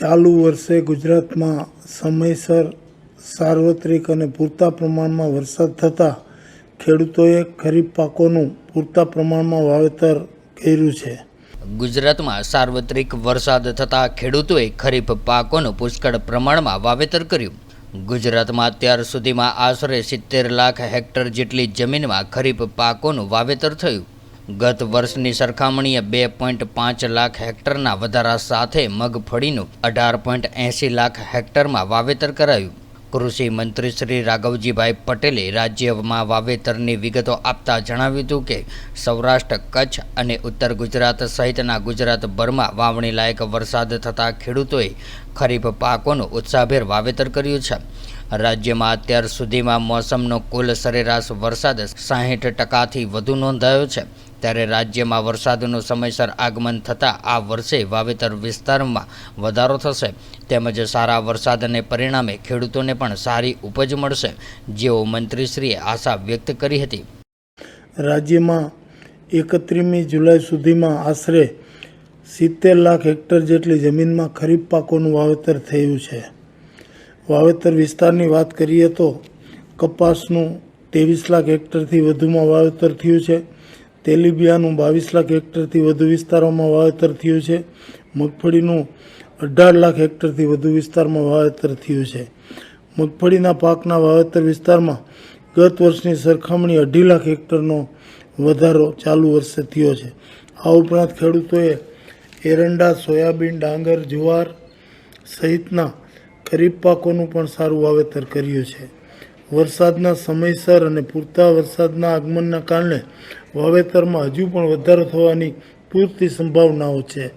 ચાલુ વર્ષે ગુજરાતમાં સમયસર સાર્વત્રિક અને પૂરતા પ્રમાણમાં વરસાદ થતાં ખેડૂતોએ ખરીફ પાકોનું પૂરતા પ્રમાણમાં વાવેતર કર્યું છે. ગુજરાતમાં સાર્વત્રિક વરસાદ થતાં ખેડૂતોએ ખરીફ પાકોનું પુષ્કળ પ્રમાણમાં વાવેતર કર્યું. ગુજરાતમાં અત્યાર સુધીમાં આશરે સિત્તેર લાખ હેક્ટર જેટલી જમીનમાં ખરીફ પાકોનું વાવેતર થયું. ગત વર્ષની સરખામણીએ બે પોઈન્ટ પાંચ લાખ હેક્ટરના વધારા સાથે મગફળીનું અઢાર પોઈન્ટ એંસી લાખ હેક્ટરમાં વાવેતર કરાયું. કૃષિ મંત્રી શ્રી રાઘવજીભાઈ પટેલે રાજ્યમાં વાવેતરની વિગતો આપતા જણાવ્યું હતું કે, સૌરાષ્ટ્ર, કચ્છ અને ઉત્તર ગુજરાત સહિતના ગુજરાતભરમાં વાવણી લાયક વરસાદ થતાં ખેડૂતોએ ખરીફ પાકોનું ઉત્સાહભેર વાવેતર કર્યું છે. રાજ્યમાં અત્યાર સુધીમાં મોસમનો કુલ સરેરાશ વરસાદ સાહીઠ ટકાથી વધુ નોંધાયો છે. ત્યારે રાજ્યમાં વરસાદનું સમયસર આગમન થતાં આ વર્ષે વાવેતર વિસ્તારમાં વધારો થશે. તેમજ સારા વરસાદને પરિણામે ખેડૂતોને પણ સારી ઉપજ મળશે જેવો મંત્રીશ્રીએ આશા વ્યક્ત કરી હતી. રાજ્યમાં એકત્રીમી જુલાઈ સુધીમાં આશરે સિત્તેર લાખ હેક્ટર જેટલી જમીનમાં ખરીફ પાકોનું વાવેતર થયું છે. વાવેતર વિસ્તારની વાત કરીએ તો કપાસનું ત્રેવીસ લાખ હેક્ટરથી વધુમાં વાવેતર થયું છે. તેલીબિયાનું બાવીસ લાખ હેક્ટરથી વધુ વિસ્તારોમાં વાવેતર થયું છે. મગફળીનું અઢાર લાખ હેક્ટરથી વધુ વિસ્તારમાં વાવેતર થયું છે. મગફળીના પાકના વાવેતર વિસ્તારમાં ગત વર્ષની સરખામણી અઢી લાખ હેક્ટરનો વધારો ચાલુ વર્ષે થયો છે. આ ઉપરાંત ખેડૂતોએ એરંડા, સોયાબીન, ડાંગર, જુવાર સહિતના ખરીફ પાકોનું પણ સારું વાવેતર કર્યું છે. વરસાદના સમયસર અને પૂરતા વરસાદના આગમનના કારણે વાવેતરમાં હજુ પણ વધારો થવાની પૂરતી સંભાવનાઓ છે.